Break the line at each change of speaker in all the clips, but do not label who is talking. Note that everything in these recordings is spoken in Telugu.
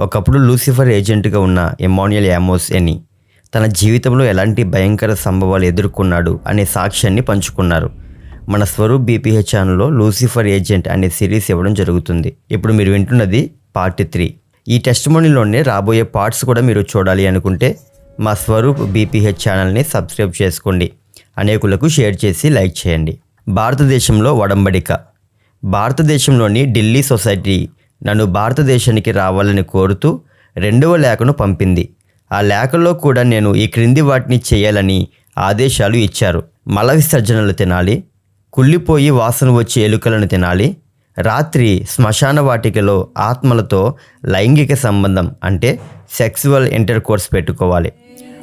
ఒకప్పుడు లూసిఫర్ ఏజెంట్గా ఉన్న ఎమాన్యుయల్ యామోస్ ఎని తన జీవితంలో ఎలాంటి భయంకర సంభవాలు ఎదుర్కొన్నాడు అనే సాక్ష్యాన్ని పంచుకున్నారు. మన స్వరూప్ బీపీహెచ్ ఛానల్లో లూసిఫర్ ఏజెంట్ అనే సిరీస్ ఇవ్వడం జరుగుతుంది. ఇప్పుడు మీరు వింటున్నది పార్ట్ త్రీ. ఈ టెస్ట్ మనీలోనే రాబోయే పార్ట్స్ కూడా మీరు చూడాలి అనుకుంటే మా స్వరూప్ బీపీహెచ్ ఛానల్ని సబ్స్క్రైబ్ చేసుకోండి. అనేకులకు షేర్ చేసి లైక్ చేయండి. భారతదేశంలో వడంబడిక. భారతదేశంలోని ఢిల్లీ సొసైటీ నన్ను భారతదేశానికి రావాలని కోరుతూ రెండవ లేఖను పంపింది. ఆ లేఖలో కూడా నేను ఈ క్రింది వాటిని చేయాలని ఆదేశాలు ఇచ్చారు. మల విసర్జనలు తినాలి కుళ్ళిపోయి వాసన వచ్చే ఎలుకలను తినాలి రాత్రి శ్మశాన వాటికలో ఆత్మలతో లైంగిక సంబంధం అంటే సెక్సువల్ ఇంటర్ కోర్స్ పెట్టుకోవాలి.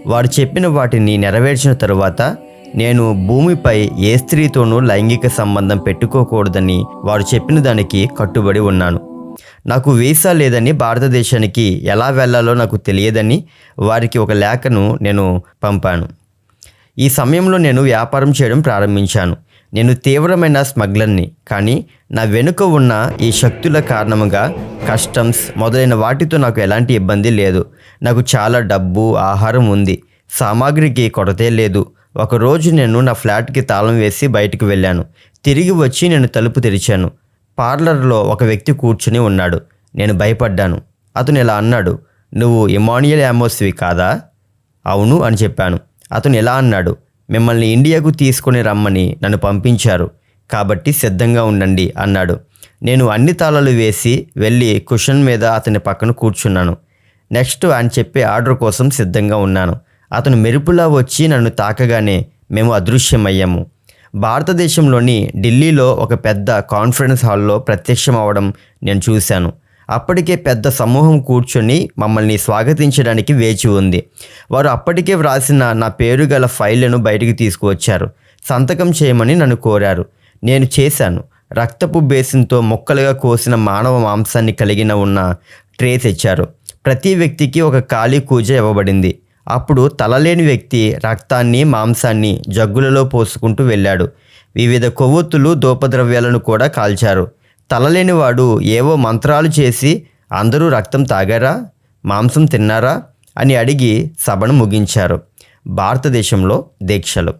వారు చెప్పిన వాటిని నెరవేర్చిన తరువాత నేను భూమిపై ఏ స్త్రీతోనూ లైంగిక సంబంధం పెట్టుకోకూడదని వారు చెప్పిన దానికి కట్టుబడి ఉన్నాను. నాకు వీసా లేదని భారతదేశానికి ఎలా వెళ్ళాలో నాకు తెలియదని వారికి ఒక లేఖను నేను పంపాను. ఈ సమయంలో నేను వ్యాపారం చేయడం ప్రారంభించాను. నేను తీవ్రమైన స్మగ్లర్ని కానీ నా వెనుక ఉన్న ఈ శక్తుల కారణంగా కస్టమ్స్ మొదలైన వాటితో నాకు ఎలాంటి ఇబ్బంది లేదు. నాకు చాలా డబ్బు ఆహారం ఉంది. సామాగ్రికి కొరతే లేదు. ఒకరోజు నేను నా ఫ్లాట్కి తాళం వేసి బయటకు వెళ్ళాను. తిరిగి వచ్చి నేను తలుపు తెరిచాను. పార్లర్లో ఒక వ్యక్తి కూర్చుని ఉన్నాడు. నేను భయపడ్డాను. అతను ఇలా అన్నాడు. నువ్వు ఇమానియల్ యామోస్వి కాదా? అవును అని చెప్పాను. అతను ఎలా అన్నాడు. మిమ్మల్ని ఇండియాకు తీసుకొని రమ్మని నన్ను పంపించారు. కాబట్టి సిద్ధంగా ఉండండి అన్నాడు. నేను అన్ని తాళాలు వేసి వెళ్ళి కుషన్ మీద అతని పక్కన కూర్చున్నాను. నెక్స్ట్ అని చెప్పే ఆర్డర్ కోసం సిద్ధంగా ఉన్నాను. అతను మెరుపులా వచ్చి నన్ను తాకగానే మేము అదృశ్యమయ్యాము. భారతదేశంలోని ఢిల్లీలో ఒక పెద్ద కాన్ఫరెన్స్ హాల్లో ప్రత్యక్షం అవడం నేను చూశాను. అప్పటికే పెద్ద సమూహం కూర్చొని మమ్మల్ని స్వాగతించడానికి వేచి ఉంది. వారు అప్పటికే వ్రాసిన నా పేరు గల ఫైళ్ళను బయటికి తీసుకువచ్చారు. సంతకం చేయమని నన్ను కోరారు. నేను చేశాను. రక్తపు బేసిన్తో ముక్కలుగా కోసిన మానవ మాంసాన్ని కలిగిన ఉన్న ట్రే తెచ్చారు. ప్రతి వ్యక్తికి ఒక ఖాళీ కూజ ఇవ్వబడింది. అప్పుడు తలలేని వ్యక్తి రక్తాన్ని మాంసాన్ని జగ్గులలో పోసుకుంటూ వెళ్ళాడు. వివిధ కొవ్వొత్తులు దోపద్రవ్యాలను కూడా కాల్చారు. తలలేనివాడు ఏవో మంత్రాలు చేసి అందరూ రక్తం తాగారా? మాంసం తిన్నారా? అని అడిగి సభను ముగించారు. భారతదేశంలో దీక్షలు.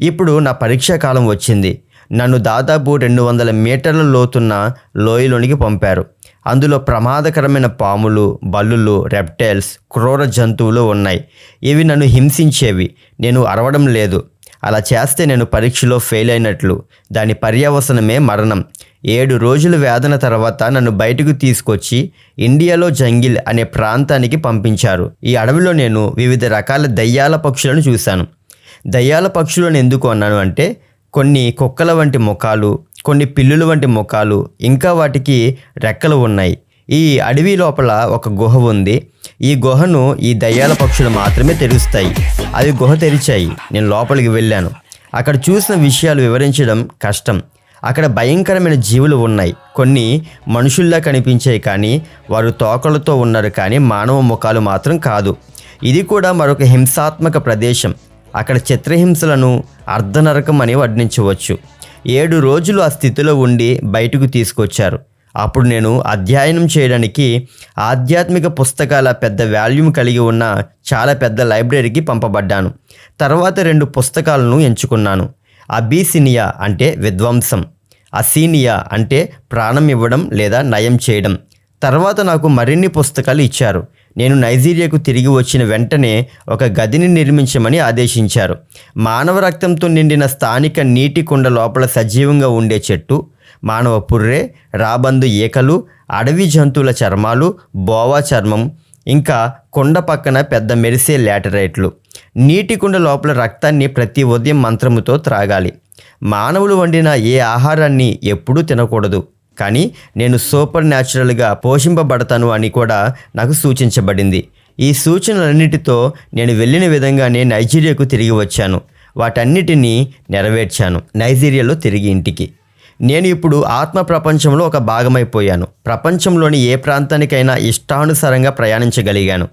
ఇప్పుడు నా పరీక్షా కాలం వచ్చింది. నన్ను దాదాపు రెండు వందల మీటర్ల లోతున్న లోయలోనికి పంపారు. అందులో ప్రమాదకరమైన పాములు బల్లులు రెప్టైల్స్ క్రూర జంతువులు ఉన్నాయి. ఇవి నన్ను హింసించేవి. నేను అరవడం లేదు. అలా చేస్తే నేను పరీక్షలో ఫెయిల్ అయినట్లు. దాని పర్యవసనమే మరణం. ఏడు రోజుల వేదన తర్వాత నన్ను బయటకు తీసుకొచ్చి ఇండియాలో జంగిల్ అనే ప్రాంతానికి పంపించారు. ఈ అడవిలో నేను వివిధ రకాల దయ్యాల పక్షులను చూశాను. దయ్యాల పక్షులను ఎందుకు అన్నాను అంటే కొన్ని కుక్కల వంటి ముఖాలు కొన్ని పిల్లులు వంటి ముఖాలు ఇంకా వాటికి రెక్కలు ఉన్నాయి. ఈ అడవి లోపల ఒక గుహ ఉంది. ఈ గుహను ఈ దయ్యాల పక్షులు మాత్రమే తెరుస్తాయి. అవి గుహ తెరిచాయి. నేను లోపలికి వెళ్ళాను. అక్కడ చూసిన విషయాలు వివరించడం కష్టం. అక్కడ భయంకరమైన జీవులు ఉన్నాయి. కొన్ని మనుషుల్లా కనిపించాయి కానీ వారు తోకలతో ఉన్నారు కానీ మానవ ముఖాలు మాత్రం కాదు. ఇది కూడా మరొక హింసాత్మక ప్రదేశం. అక్కడ చిత్రహింసలను అర్ధనరకం అని వర్ణించవచ్చు. ఏడు రోజులు ఆ స్థితిలో ఉండి బయటకు తీసుకొచ్చారు. అప్పుడు నేను అధ్యయనం చేయడానికి ఆధ్యాత్మిక పుస్తకాల పెద్ద వాల్యూమ్ కలిగి ఉన్న చాలా పెద్ద లైబ్రరీకి పంపబడ్డాను. తర్వాత రెండు పుస్తకాలను ఎంచుకున్నాను. అబీసినియా అంటే విధ్వంసం అసీనియా అంటే ప్రాణం ఇవ్వడం లేదా నయం చేయడం. తర్వాత నాకు మరిన్ని పుస్తకాలు ఇచ్చారు. నేను నైజీరియాకు తిరిగి వచ్చిన వెంటనే ఒక గదిని నిర్మించమని ఆదేశించారు. మానవ రక్తంతో నిండిన స్థానిక నీటి కుండ లోపల సజీవంగా ఉండే చెట్టు మానవ పుర్రె రాబందు ఈకలు అడవి జంతువుల చర్మాలు బోవా చర్మం ఇంకా కొండ పక్కన పెద్ద మెరిసే లాటరైట్లు. నీటి కుండ లోపల రక్తాన్ని ప్రతి ఉదయం మంత్రముతో త్రాగాలి. మానవులు వండిన ఏ ఆహారాన్ని ఎప్పుడూ తినకూడదు. కానీ నేను సూపర్ న్యాచురల్గా పోషింపబడతాను అని కూడా నాకు సూచించబడింది. ఈ సూచనలన్నిటితో నేను వెళ్ళిన విధంగానే నైజీరియాకు తిరిగి వచ్చాను. వాటన్నిటినీ నెరవేర్చాను. నైజీరియాలో తిరిగి ఇంటికి. నేను ఇప్పుడు ఆత్మ ప్రపంచంలో ఒక భాగమైపోయాను. ప్రపంచంలోని ఏ ప్రాంతానికైనా ఇష్టానుసారంగా ప్రయాణించగలిగాను.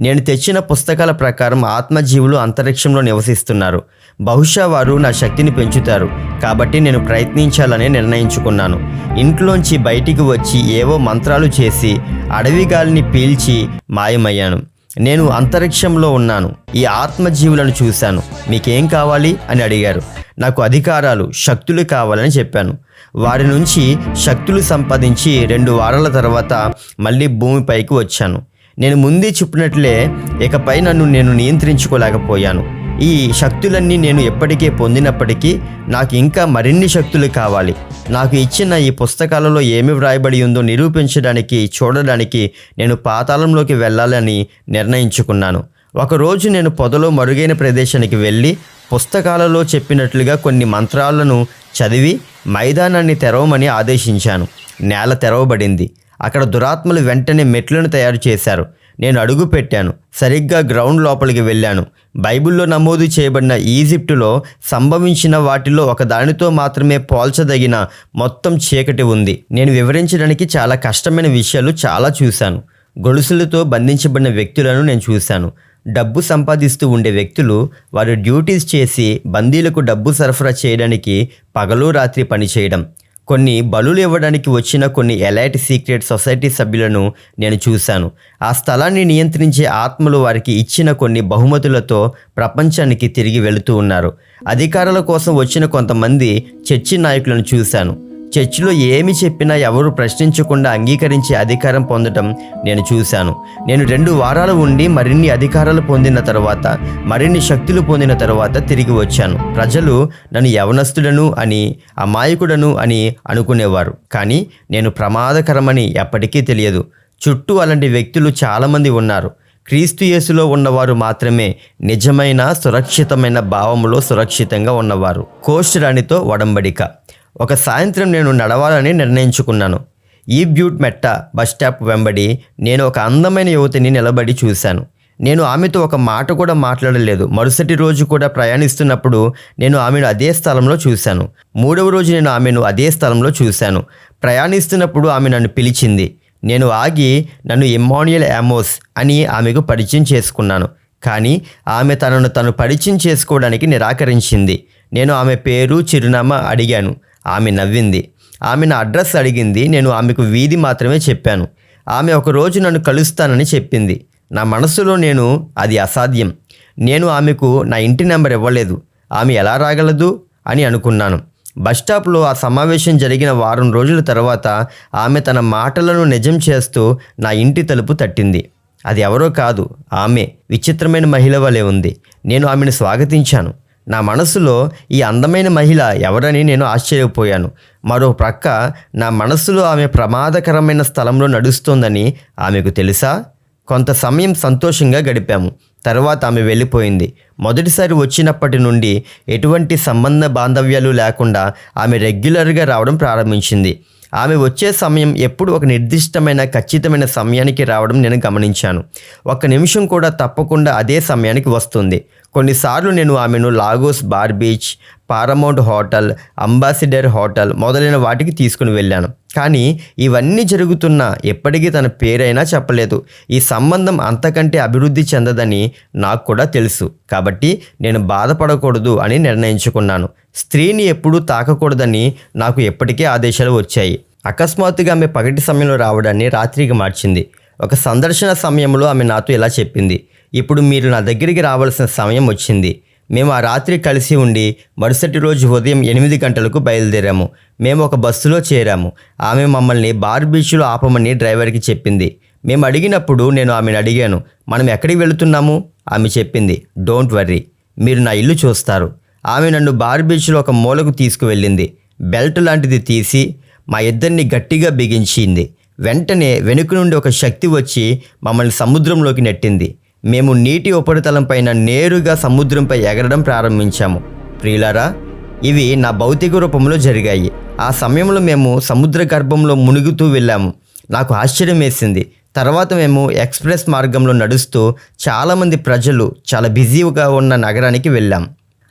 నేను తెచ్చిన పుస్తకాల ప్రకారం ఆత్మజీవులు అంతరిక్షంలో నివసిస్తున్నారు. బహుశా వారు నా శక్తిని పెంచుతారు. కాబట్టి నేను ప్రయత్నించాలని నిర్ణయించుకున్నాను. ఇంట్లోంచి బయటికి వచ్చి ఏవో మంత్రాలు చేసి అడవి గాలిని పీల్చి మాయమయ్యాను. నేను అంతరిక్షంలో ఉన్నాను. ఈ ఆత్మజీవులను చూశాను. మీకేం కావాలి? అని అడిగారు. నాకు అధికారాలు శక్తులు కావాలని చెప్పాను. వారి నుంచి శక్తులు సంపాదించి రెండు వారాల తర్వాత మళ్ళీ భూమిపైకి వచ్చాను. నేను ముందే చెప్పినట్లే ఇకపై నన్ను నేను నియంత్రించుకోలేకపోయాను. ఈ శక్తులన్నీ నేను ఎప్పటికే పొందినప్పటికీ నాకు ఇంకా మరిన్ని శక్తులు కావాలి. నాకు ఇచ్చిన ఈ పుస్తకాలలో ఏమి వ్రాయబడి ఉందో నిరూపించడానికి చూడడానికి నేను పాతాళంలోకి వెళ్ళాలని నిర్ణయించుకున్నాను. ఒకరోజు నేను పొదలో మరుగైన ప్రదేశానికి వెళ్ళి పుస్తకాలలో చెప్పినట్లుగా కొన్ని మంత్రాలను చదివి మైదానాన్ని తెరవమని ఆదేశించాను. నేల తెరవబడింది. అక్కడ దురాత్మలు వెంటనే మెట్లను తయారు చేశారు. నేను అడుగు పెట్టాను. సరిగ్గా గ్రౌండ్ లోపలికి వెళ్ళాను. బైబిల్లో నమోదు చేయబడిన ఈజిప్టులో సంభవించిన వాటిలో ఒకదానితో మాత్రమే పోల్చదగిన మొత్తం చీకటి ఉంది. నేను వివరించడానికి చాలా కష్టమైన విషయాలు చాలా చూశాను. గొలుసులతో బంధించబడిన వ్యక్తులను నేను చూశాను. డబ్బు సంపాదిస్తూ ఉండే వ్యక్తులు వారు డ్యూటీస్ చేసి బందీలకు డబ్బు సరఫరా చేయడానికి పగలు రాత్రి పనిచేయడం. కొన్ని బలులు ఇవ్వడానికి వచ్చిన కొన్ని ఎలైట్ సీక్రెట్ సొసైటీ సభ్యులను నేను చూశాను. ఆ స్థలాన్ని నియంత్రించే ఆత్మలు వారికి ఇచ్చిన కొన్ని బహుమతులతో ప్రపంచానికి తిరిగి వెళుతూ ఉన్నారు. అధికారుల కోసం వచ్చిన కొంతమంది చర్చి నాయకులను చూశాను. చర్చిలో ఏమి చెప్పినా ఎవరు ప్రశ్నించకుండా అంగీకరించే అధికారం పొందటం నేను చూశాను. నేను రెండు వారాలు ఉండి మరిన్ని అధికారాలు పొందిన తర్వాత మరిన్ని శక్తులు పొందిన తర్వాత తిరిగి వచ్చాను. ప్రజలు నన్ను యవనస్తుడను అని అమాయకుడను అని అనుకునేవారు. కానీ నేను ప్రమాదకరమని ఎప్పటికీ తెలియదు. చుట్టూ అలాంటి వ్యక్తులు చాలామంది ఉన్నారు. క్రీస్తు యేసులో ఉన్నవారు మాత్రమే నిజమైన సురక్షితమైన భావములో సురక్షితంగా ఉన్నవారు. కోస్ట్ రాణితో వడంబడిక ఒక సాయంత్రం నేను నడవాలని నిర్ణయించుకున్నాను. ఈ బ్యూట్ మెట్ట బస్ స్టాప్ వెంబడి నేను ఒక అందమైన యువతిని నిలబడి చూశాను. నేను ఆమెతో ఒక మాట కూడా మాట్లాడలేదు. మరుసటి రోజు కూడా ప్రయాణిస్తున్నప్పుడు నేను ఆమెను అదే స్థలంలో చూశాను. మూడవ రోజు నేను ఆమెను అదే స్థలంలో చూశాను. ప్రయాణిస్తున్నప్పుడు ఆమె నన్ను పిలిచింది. నేను ఆగి నన్ను ఇమ్మాన్యుయల్ యామోస్ అని ఆమెకు పరిచయం చేసుకున్నాను. కానీ ఆమె తనను తను పరిచయం చేసుకోవడానికి నిరాకరించింది. నేను ఆమె పేరు చిరునామా అడిగాను. ఆమె నవ్వింది. ఆమె నా అడ్రస్ అడిగింది. నేను ఆమెకు వీధి మాత్రమే చెప్పాను. ఆమె ఒకరోజు నన్ను కలుస్తానని చెప్పింది. నా మనసులో నేను అది అసాధ్యం. నేను ఆమెకు నా ఇంటి నెంబర్ ఇవ్వలేదు. ఆమె ఎలా రాగలదు అని అనుకున్నాను. బస్టాప్లో ఆ సమావేశం జరిగిన వారం రోజుల తర్వాత ఆమె తన మాటలను నిజం చేస్తూ నా ఇంటి తలుపు తట్టింది. అది ఎవరో కాదు ఆమె. విచిత్రమైన మహిళ వలె ఉంది. నేను ఆమెను స్వాగతించాను. నా మనసులో ఈ అందమైన మహిళ ఎవరని నేను ఆశ్చర్యపోయాను. మరో ప్రక్క నా మనసులో ఆమె ప్రమాదకరమైన స్థలంలో నడుస్తోందని ఆమెకు తెలుసా? కొంత సమయం సంతోషంగా గడిపాము. తర్వాత ఆమె వెళ్ళిపోయింది. మొదటిసారి వచ్చినప్పటి నుండి ఎటువంటి సంబంధ బాంధవ్యాలు లేకుండా ఆమె రెగ్యులర్గా రావడం ప్రారంభించింది. ఆమె వచ్చే సమయం ఎప్పుడు ఒక నిర్దిష్టమైన ఖచ్చితమైన సమయానికి రావడం నేను గమనించాను. ఒక్క నిమిషం కూడా తప్పకుండా అదే సమయానికి వస్తుంది. కొన్నిసార్లు నేను ఆమెను Lagos bar beach Paramount hotel Ambassador hotel మొదలైన వాటికి తీసుకుని వెళ్ళాను. కానీ ఇవన్నీ జరుగుతున్నా ఎప్పటికీ తన పేరైనా చెప్పలేదు. ఈ సంబంధం అంతకంటే అభివృద్ధి చెందదని నాకు కూడా తెలుసు. కాబట్టి నేను బాధపడకూడదు అని నిర్ణయించుకున్నాను. స్త్రీని ఎప్పుడూ తాకకూడదని నాకు ఎప్పటికే ఆదేశాలు వచ్చాయి. అకస్మాత్తుగా ఆమె పగటి సమయంలో రావడాన్ని రాత్రికి మార్చింది. ఒక సందర్శన సమయంలో ఆమె నాతో ఇలా చెప్పింది. ఇప్పుడు మీరు నా దగ్గరికి రావాల్సిన సమయం వచ్చింది. మేము ఆ రాత్రి కలిసి ఉండి మరుసటి రోజు ఉదయం ఎనిమిది గంటలకు బయలుదేరాము. మేము ఒక బస్సులో చేరాము. ఆమె మమ్మల్ని బార్ బీచ్లో ఆపమని డ్రైవర్కి చెప్పింది. మేము అడిగినప్పుడు నేను ఆమెను అడిగాను. మనం ఎక్కడికి వెళుతున్నాము? ఆమె చెప్పింది. Don't worry. మీరు నా ఇల్లు చూస్తారు. ఆమె నన్ను బార్ బీచ్లో ఒక మూలకు తీసుకువెళ్ళింది. బెల్ట్ లాంటిది తీసి మా ఇద్దరిని గట్టిగా బిగించింది. వెంటనే వెనుక నుండి ఒక శక్తి వచ్చి మమ్మల్ని సముద్రంలోకి నెట్టింది. మేము నీటి ఉపరితలం పైన నేరుగా సముద్రంపై ఎగరడం ప్రారంభించాము. ప్రియులారా ఇవి నా భౌతిక రూపంలో జరిగాయి. ఆ సమయంలో మేము సముద్ర గర్భంలో మునుగుతూ వెళ్ళాము. నాకు ఆశ్చర్యం వేసింది. తర్వాత మేము ఎక్స్ప్రెస్ మార్గంలో నడుస్తూ చాలామంది ప్రజలు చాలా బిజీగా ఉన్న నగరానికి వెళ్ళాం.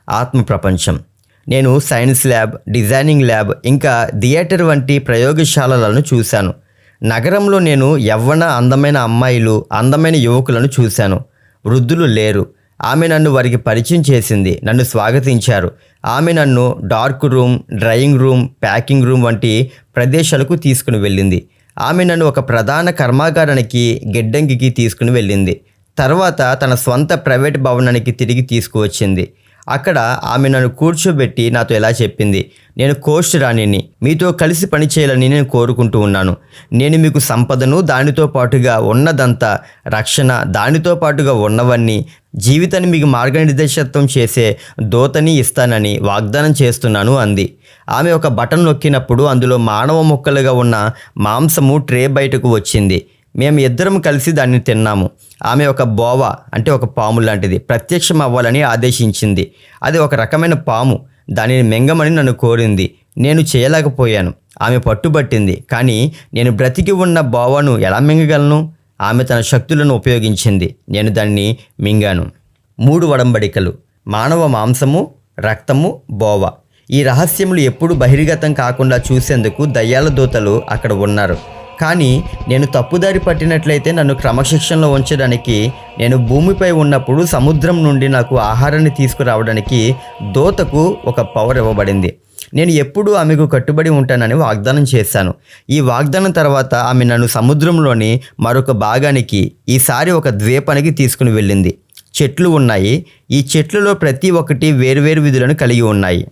ఆత్మ ప్రపంచం. నేను సైన్స్ ల్యాబ్ డిజైనింగ్ ల్యాబ్ ఇంకా థియేటర్ వంటి ప్రయోగశాలలను చూశాను. నగరంలో నేను యవ్వన అందమైన అమ్మాయిలు అందమైన యువకులను చూశాను. వృద్ధులు లేరు. ఆమె నన్ను వారికి పరిచయం చేసింది నన్ను స్వాగతించారు. ఆమె నన్ను dark room drawing room packing room వంటి ప్రదేశాలకు తీసుకుని వెళ్ళింది. ఆమె నన్ను ఒక ప్రధాన కర్మాగారానికి గిడ్డంగికి తీసుకుని వెళ్ళింది. తర్వాత తన స్వంత ప్రైవేట్ భవనానికి తిరిగి తీసుకువచ్చింది. అక్కడ ఆమె నన్ను కూర్చోబెట్టి నాతో ఎలా చెప్పింది. నేను కోస్ట్ రాణిని మీతో కలిసి పనిచేయాలని నేను కోరుకుంటూ ఉన్నాను. నేను మీకు సంపదను దానితో పాటుగా ఉన్నదంతా రక్షణ దానితో పాటుగా ఉన్నవన్నీ జీవితాన్ని మీకు మార్గనిర్దేశత్వం చేసే దోతని ఇస్తానని వాగ్దానం చేస్తున్నాను అంది. ఆమె ఒక బటన్ నొక్కినప్పుడు అందులో మానవ ముక్కలుగా ఉన్న మాంసము ట్రే బయటకు వచ్చింది. మేము ఇద్దరం కలిసి దాన్ని తిన్నాము. ఆమె ఒక బోవ అంటే ఒక పాము లాంటిది. ప్రత్యక్షం అవ్వాలని ఆదేశించింది. అది ఒక రకమైన పాము. దానిని మింగమని నన్ను కోరింది. నేను చేయలేకపోయాను. ఆమె పట్టుబట్టింది. కానీ నేను బ్రతికి ఉన్న బోవను ఎలా మింగగలను? ఆమె తన శక్తులను ఉపయోగించింది. నేను దాన్ని మింగాను. మూడు వడంబడికలు. మానవ మాంసము రక్తము బోవ. ఈ రహస్యములు ఎప్పుడు బహిర్గతం కాకుండా చూసేందుకు దయ్యాల దూతలు అక్కడ ఉన్నారు. కానీ నేను తప్పుదారి పట్టినట్లయితే నన్ను క్రమశిక్షణలో ఉంచడానికి నేను భూమిపై ఉన్నప్పుడు సముద్రం నుండి నాకు ఆహారాన్ని తీసుకురావడానికి దోతకు ఒక పవర్ ఇవ్వబడింది. నేను ఎప్పుడూ ఆమెకు కట్టుబడి ఉంటానని వాగ్దానం చేశాను. ఈ వాగ్దానం తర్వాత ఆమె నన్ను సముద్రంలోని మరొక భాగానికి ఈసారి ఒక ద్వీపానికి తీసుకుని వెళ్ళింది. చెట్లు ఉన్నాయి. ఈ చెట్లలో ప్రతి ఒక్కటి వేర్వేరు విధులను కలిగి ఉన్నాయి.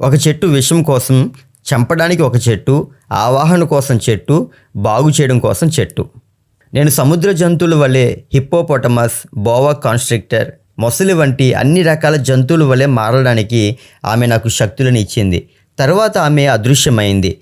ఒక చెట్టు విషం కోసం చంపడానికి ఒక చెట్టు ఆవాహన కోసం చెట్టు బాగు చేయడం కోసం చెట్టు. నేను సముద్ర జంతువుల వలె హిప్పోపోటమస్ బోవా కాన్స్ట్రిక్టర్ మొసలి వంటి అన్ని రకాల జంతువుల వలె మారడానికి ఆమె నాకు శక్తులను ఇచ్చింది. తర్వాత ఆమె అదృశ్యమైంది.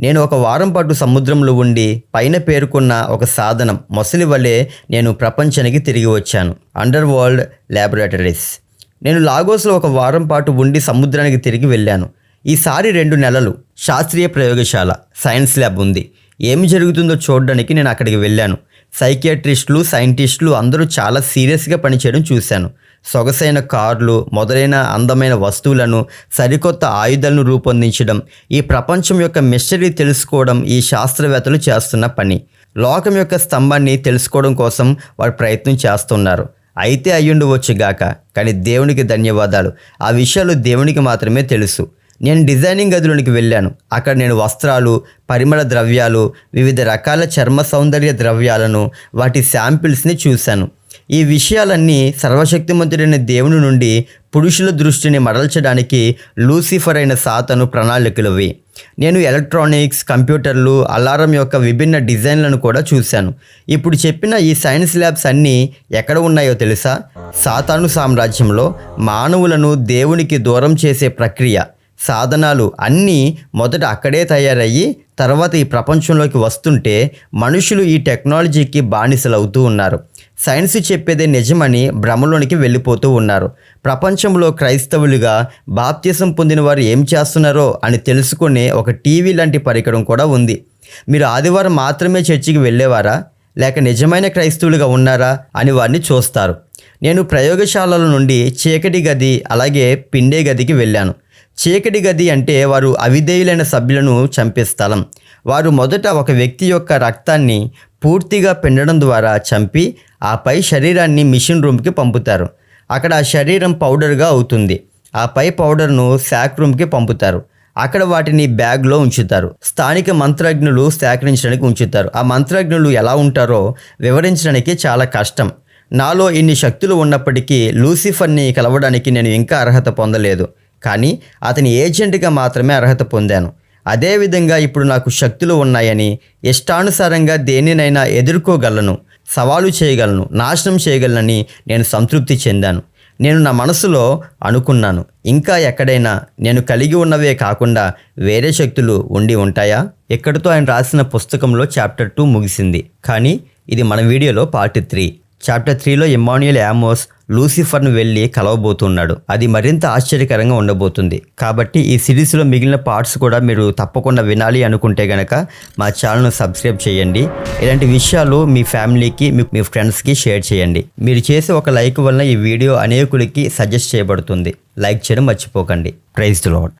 నేను ఒక వారం పాటు సముద్రంలో ఉండి పైన పేర్కొన్న ఒక సాధనం మొసలి వలె నేను ప్రపంచానికి తిరిగి వచ్చాను. అండర్ వరల్డ్ ల్యాబొరేటరీస్ నేను లాగోస్లో ఒక వారం పాటు ఉండి సముద్రానికి తిరిగి వెళ్ళాను. ఈసారి రెండు నెలలు శాస్త్రీయ ప్రయోగశాల సైన్స్ ల్యాబ్ ఉంది. ఏమి జరుగుతుందో చూడడానికి నేను అక్కడికి వెళ్ళాను. సైకియాట్రిస్టులు సైంటిస్టులు అందరూ చాలా సీరియస్గా పనిచేయడం చూశాను. సొగసైన కార్లు మొదలైన అందమైన వస్తువులను సరికొత్త ఆయుధాలను రూపొందించడం ఈ ప్రపంచం యొక్క మిస్టరీ తెలుసుకోవడం ఈ శాస్త్రవేత్తలు చేస్తున్న పని. లోకం యొక్క స్తంభాన్ని తెలుసుకోవడం కోసం వారు ప్రయత్నం చేస్తున్నారు. అయితే అయ్యుండవచ్చు గాక కానీ దేవునికి ధన్యవాదాలు. ఆ విషయాలు దేవునికి మాత్రమే తెలుసు. నేను డిజైనింగ్ గదిలోనికి వెళ్ళాను. అక్కడ నేను వస్త్రాలు పరిమళ ద్రవ్యాలు వివిధ రకాల చర్మ సౌందర్య ద్రవ్యాలను వాటి శాంపిల్స్ని చూశాను. ఈ విషయాలన్నీ సర్వశక్తిమంతుడైన దేవుని నుండి పురుషుల దృష్టిని మరల్చడానికి లూసిఫర్ అయిన సాతను ప్రణాళికలువి. నేను ఎలక్ట్రానిక్స్ కంప్యూటర్లు అలారం యొక్క విభిన్న డిజైన్లను కూడా చూశాను. ఇప్పుడు చెప్పిన ఈ సైన్స్ ల్యాబ్స్ అన్నీ ఎక్కడ ఉన్నాయో తెలుసా? సాతాను సామ్రాజ్యంలో మానవులను దేవునికి దూరం చేసే ప్రక్రియ. సాధనాలు అన్నీ మొదట అక్కడే తయారయ్యి తర్వాత ఈ ప్రపంచంలోకి వస్తుంటే మనుషులు ఈ టెక్నాలజీకి బానిసలు అవుతూ ఉన్నారు. సైన్స్ చెప్పేదే నిజమని భ్రమలోనికి వెళ్ళిపోతూ ఉన్నారు. ప్రపంచంలో క్రైస్తవులుగా బాప్త్యసం పొందిన వారు ఏం చేస్తున్నారో అని తెలుసుకునే ఒక టీవీ లాంటి పరికరం కూడా ఉంది. మీరు ఆదివారం మాత్రమే చర్చికి వెళ్ళేవారా? లేక నిజమైన క్రైస్తవులుగా ఉన్నారా అని వారిని చూస్తారు. నేను ప్రయోగశాలల నుండి చీకటి గది అలాగే పిండే గదికి వెళ్ళాను. చీకటి గది అంటే వారు అవిధేయులైన సభ్యులను చంపే స్థలం. వారు మొదట ఒక వ్యక్తి యొక్క రక్తాన్ని పూర్తిగా పిండడం ద్వారా చంపి ఆపై శరీరాన్ని మిషన్ రూమ్కి పంపుతారు. అక్కడ శరీరం పౌడర్గా అవుతుంది. ఆ పై పౌడర్ను శాక్ రూమ్కి పంపుతారు. అక్కడ వాటిని బ్యాగ్లో ఉంచుతారు. స్థానిక మంత్రజ్ఞులు సేకరించడానికి ఉంచుతారు. ఆ మంత్రజ్ఞులు ఎలా ఉంటారో వివరించడానికి చాలా కష్టం. నాలో ఇన్ని శక్తులు ఉన్నప్పటికీ లూసిఫర్ని కలవడానికి నేను ఇంకా అర్హత పొందలేదు. కానీ అతని ఏజెంట్గా మాత్రమే అర్హత పొందాను. అదేవిధంగా ఇప్పుడు నాకు శక్తులు ఉన్నాయని ఇష్టానుసారంగా దేనినైనా ఎదుర్కోగలను సవాలు చేయగలను నాశనం చేయగలనని నేను సంతృప్తి చెందాను. నేను నా మనసులో అనుకున్నాను ఇంకా ఎక్కడైనా నేను కలిగి ఉన్నవే కాకుండా వేరే శక్తులు ఉండి ఉంటాయా? ఇక్కడితో ఆయన రాసిన పుస్తకంలో చాప్టర్ టూ ముగిసింది. కానీ ఇది మన వీడియోలో పార్ట్ త్రీ. చాప్టర్ త్రీలో ఇమాన్యుయల్ యామోస్ లూసిఫర్ను వెళ్ళి కలవబోతున్నాడు. అది మరింత ఆశ్చర్యకరంగా ఉండబోతుంది. కాబట్టి ఈ సిరీస్లో మిగిలిన పార్ట్స్ కూడా మీరు తప్పకుండా వినాలి అనుకుంటే గనక మా ఛానల్ను సబ్స్క్రైబ్ చేయండి. ఇలాంటి విషయాలు మీ ఫ్యామిలీకి మీ మీ ఫ్రెండ్స్కి షేర్ చేయండి. మీరు చేసే ఒక లైక్ వలన ఈ వీడియో అనేకులకి సజెస్ట్ చేయబడుతుంది. లైక్ చేయడం మర్చిపోకండి. Praise lord